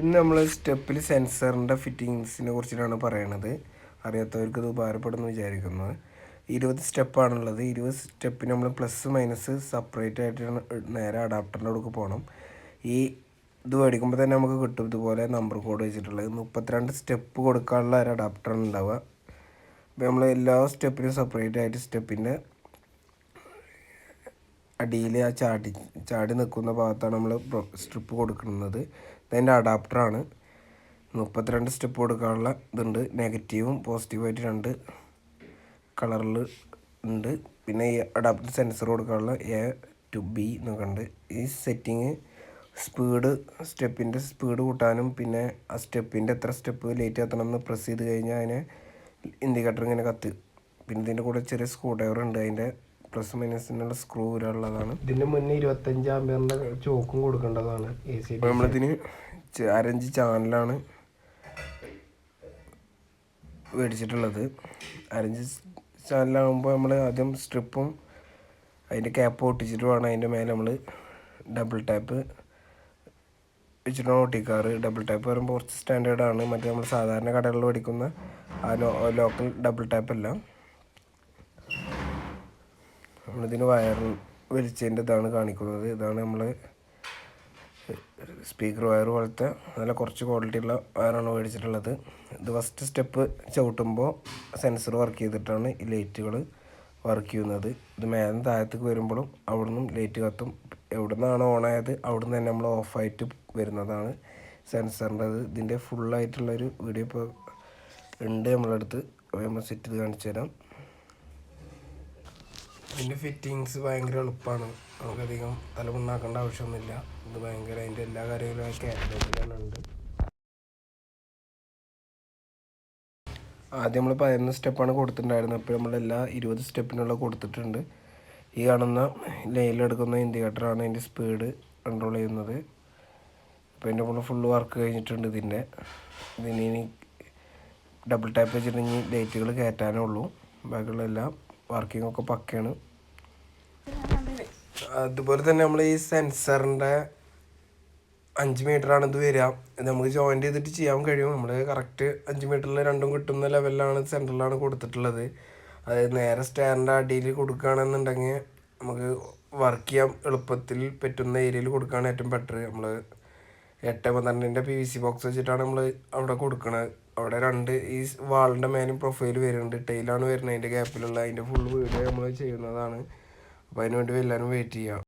ഇന്ന് നമ്മൾ സ്റ്റെപ്പിൽ സെൻസറിന്റെ ഫിറ്റിങ്സിനെ കുറിച്ചിട്ടാണ് പറയണത്. അറിയാത്തവർക്ക് ഇത് ഉപകാരപ്പെടുമെന്ന് വിചാരിക്കുന്നത് ഇരുപത് സ്റ്റെപ്പാണുള്ളത്. ഇരുപത് സ്റ്റെപ്പിന് നമ്മൾ പ്ലസ് മൈനസ് സെപ്പറേറ്റ് ആയിട്ട് നേരെ അഡാപ്റ്ററിന്റെ അടുക്ക് പോകണം ഈ ഇത് മേടിക്കുമ്പോൾ തന്നെ നമുക്ക് കിട്ടും. ഇതുപോലെ നമ്പർ കോഡ് വെച്ചിട്ടുള്ളത്. മുപ്പത്തിരണ്ട് സ്റ്റെപ്പ് കൊടുക്കാനുള്ള ഒരു അഡാപ്റ്ററാണ് ഉണ്ടാവുക. അപ്പോൾ നമ്മൾ എല്ലാ സ്റ്റെപ്പിനും സെപ്പറേറ്റ് ആയിട്ട് സ്റ്റെപ്പിന്റെ അടിയിൽ ആ ചാടി ചാടി നിൽക്കുന്ന ഭാഗത്താണ് നമ്മൾ സ്ട്രിപ്പ് കൊടുക്കുന്നത്. അതിന്റെ അഡാപ്റ്ററാണ് മുപ്പത്തിരണ്ട് സ്റ്റെപ്പ് കൊടുക്കാനുള്ള ഇതുണ്ട്. നെഗറ്റീവും പോസിറ്റീവായിട്ട് രണ്ട് കളറിൽ ഉണ്ട്. പിന്നെ ഈ അഡാപ്റ്റർ സെൻസർ കൊടുക്കാനുള്ള എ ടു ബി എന്നൊക്കെ ഉണ്ട്. ഈ സെറ്റിങ് സ്പീഡ് സ്റ്റെപ്പിന്റെ സ്പീഡ് കൂട്ടാനും പിന്നെ ആ സ്റ്റെപ്പിന്റെ എത്ര സ്റ്റെപ്പ് ലേറ്റ് എത്തണമെന്ന് പ്രസ് ചെയ്ത് കഴിഞ്ഞാൽ അതിനെ ഇൻഡിക്കേറ്റർ ഇങ്ങനെ കത്ത്. പിന്നെ ഇതിന്റെ കൂടെ ചെറിയ സ്ക്രൂ ഡ്രൈവർ ഉണ്ട്. അതിന്റെ പ്ലസ് മൈനസിനുള്ള സ്ക്രൂ വരാനുള്ളതാണ് ഇതിന്റെ മുന്നേ ഇരുപത്തഞ്ച് ആമ്പിയറിന്റെ ചോക്കും കൊടുക്കേണ്ടതാണ് എ സി നമ്മളിതിന് അരഞ്ച് ചാനലാണ് മേടിച്ചിട്ടുള്ളത്. അരഞ്ച് ചാനലാകുമ്പോൾ നമ്മൾ ആദ്യം സ്ട്രിപ്പും അതിന്റെ ക്യാപ്പ് ഒട്ടിച്ചിട്ട് വേണം അതിന്റെ മേലെ നമ്മൾ ഡബിൾ ടാപ്പ് വെച്ചിട്ടാണ് ഒട്ടിക്കാറ് ഡബിൾ ടാപ്പ് പറയുമ്പോൾ കുറച്ച് സ്റ്റാൻഡേർഡാണ് മറ്റേ നമ്മൾ സാധാരണ കടകളിൽ മേടിക്കുന്ന ആ ലോക്കൽ ഡബിൾ ടാപ്പ് അല്ല. നമ്മളിതിന് വയർ വലിച്ചതിന്റെ ഇതാണ് കാണിക്കുന്നത്. ഇതാണ് നമ്മൾ സ്പീക്കർ വയർ പോലത്തെ നല്ല കുറച്ച് ക്വാളിറ്റി ഉള്ള വയറാണ് മേടിച്ചിട്ടുള്ളത്. ഇത് ഫസ്റ്റ് സ്റ്റെപ്പ് ചവിട്ടുമ്പോൾ സെൻസർ വർക്ക് ചെയ്തിട്ടാണ് ഈ ലൈറ്റുകൾ വർക്ക് ചെയ്യുന്നത്. ഇത് മേലെ താഴത്തേക്ക് വരുമ്പോഴും അവിടെ നിന്നും ലൈറ്റ് കത്തും. എവിടെ നിന്നാണ് ഓണായത് അവിടെ നിന്ന് തന്നെ നമ്മൾ ഓഫായിട്ട് വരുന്നതാണ് സെൻസറിന്റെ ഇതിന്റെ ഫുള്ളായിട്ടുള്ളൊരു വീഡിയോ ഇപ്പോൾ ഉണ്ട് നമ്മളടുത്ത് നമ്മൾ സെറ്റ് ചെയ്ത് കാണിച്ചു തരാം ഇതിന്റെ ഫിറ്റിങ്സ് ഭയങ്കര എളുപ്പമാണ്. നമുക്കധികം തലമുണ്ടാക്കേണ്ട ആവശ്യമൊന്നുമില്ല. ഇത് ഭയങ്കര അതിന്റെ എല്ലാ കാര്യങ്ങളും ഉണ്ട്. ആദ്യം നമ്മൾ പതിനൊന്ന് സ്റ്റെപ്പാണ് കൊടുത്തിട്ടുണ്ടായിരുന്നത്. നമ്മൾ എല്ലാ ഇരുപത് സ്റ്റെപ്പിനുള്ള കൊടുത്തിട്ടുണ്ട്. ഈ കാണുന്ന ലൈനിലെടുക്കുന്ന ഇൻഡിക്കേറ്ററാണ് അതിന്റെ സ്പീഡ് കൺട്രോൾ ചെയ്യുന്നത്. അപ്പോൾ എന്റെ കൂടെ ഫുള്ള് വർക്ക് കഴിഞ്ഞിട്ടുണ്ട് ഇതിന്റെ. ഇതിന് ഇനി ഡബിൾ ടാപ്പ് വെച്ചിട്ടുണ്ടെങ്കിൽ ഡേറ്റുകൾ കയറ്റാനേ ഉള്ളൂ. ബാക്കിയുള്ള എല്ലാം വർക്കിംഗ് ഒക്കെ പക്കയാണ്. അതുപോലെ തന്നെ നമ്മൾ ഈ സെൻസറിന്റെ അഞ്ച് ആണ് ഇത് വരിക. നമുക്ക് ജോയിന്റ് ചെയ്തിട്ട് ചെയ്യാൻ കഴിയും. നമ്മൾ കറക്റ്റ് അഞ്ച് മീറ്ററിൽ രണ്ടും കിട്ടുന്ന ലെവലിലാണ് സെന്ററിലാണ് കൊടുത്തിട്ടുള്ളത്. അതായത് നേരെ സ്റ്റാൻഡിന്റെ അടിയിൽ കൊടുക്കുകയാണെന്നുണ്ടെങ്കിൽ നമുക്ക് വർക്ക് ചെയ്യാം എളുപ്പത്തിൽ പറ്റുന്ന ഏരിയയിൽ കൊടുക്കുകയാണ് ഏറ്റവും ബെറ്റർ നമ്മൾ എട്ട് പന്ത്രണ്ടിന്റെ പി വി സി ബോക്സ് വെച്ചിട്ടാണ് നമ്മൾ അവിടെ കൊടുക്കണത്. അവിടെ രണ്ട് ഈ വാളിന്റെ മേലും പ്രൊഫൈൽ വരുന്നുണ്ട്. ടൈലാണ് വരുന്നത്. അതിന്റെ ഗ്യാപ്പിലുള്ള അതിന്റെ ഫുൾ വീഡിയോ നമ്മൾ ചെയ്യുന്നതാണ്. അപ്പോൾ അതിനുവേണ്ടി എല്ലാവരും വെയിറ്റ് ചെയ്യുക